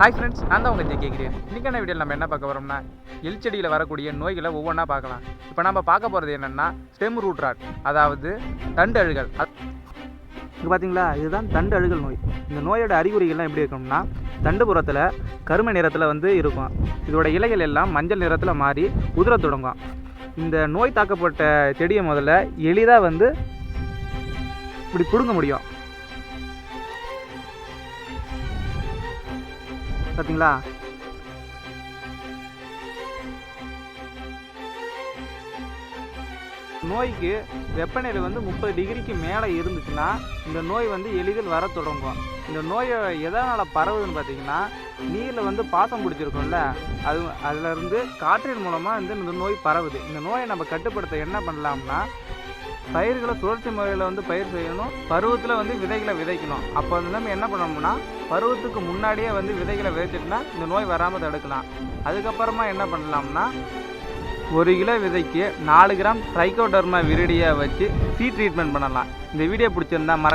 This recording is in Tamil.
ஹாய் ஃப்ரெண்ட்ஸ் நான் தான் உங்கள் ஜே கேட்குறேன் இன்றைக்கான வீடியோவில் நம்ம என்ன பார்க்க போகிறோம்னா எல்ச்செடியில் வரக்கூடிய நோய்களை ஒவ்வொன்றா பார்க்கலாம். இப்போ நம்ம பார்க்க போகிறது என்னென்னா ஸ்டெம் ரூட் ராட் அதாவது தண்டு அழுகல். இங்கே பார்த்தீங்களா இதுதான் தண்டு அழுகல் நோய். இந்த நோயோட அறிகுறிகள்லாம் எப்படி இருக்கும்னா தண்டு புறத்தில் கருமை நிறத்தில் வந்து இருக்கும். இதோட இலைகள் எல்லாம் மஞ்சள் நிறத்தில் மாறி உதிரத் தொடங்கும். இந்த நோய் தாக்கப்பட்ட செடியை முதல்ல எளிதாக வந்து இப்படி பிடுங்க முடியும். பார்த்தீங்களா நோய்க்கு வெப்பநிலை வந்து முப்பது டிகிரிக்கு மேலே இருந்துச்சுன்னா இந்த நோய் வந்து எளிதில் வர தொடங்கும். இந்த நோயை எதனால் பரவுதுன்னு பார்த்தீங்கன்னா நீரில் வந்து பாசம் பிடிச்சிருக்கும்ல அது அதிலிருந்து காற்றின் மூலமாக வந்து இந்த நோய் பரவுது. இந்த நோயை நம்ம கட்டுப்படுத்த என்ன பண்ணலாம்னா பயிர்களை சுழற்சி முறையில் வந்து பயிர் செய்யணும் பருவத்தில் வந்து விதைகளை விதைக்கணும். அப்போ வந்து நம்ம என்ன பண்ணோம்னா பருவத்துக்கு முன்னாடியே வந்து விதைகளை விதைச்சிட்டுனா இந்த நோய் வராமல் தடுக்கலாம். அதுக்கப்புறமா என்ன பண்ணலாம்னா ஒரு கிலோ விதைக்கு நாலு கிராம் ட்ரைகோடர்மா விரிடியை வச்சு சீ ட்ரீட்மெண்ட் பண்ணலாம். இந்த வீடியோ பிடிச்சிருந்தா மறக்க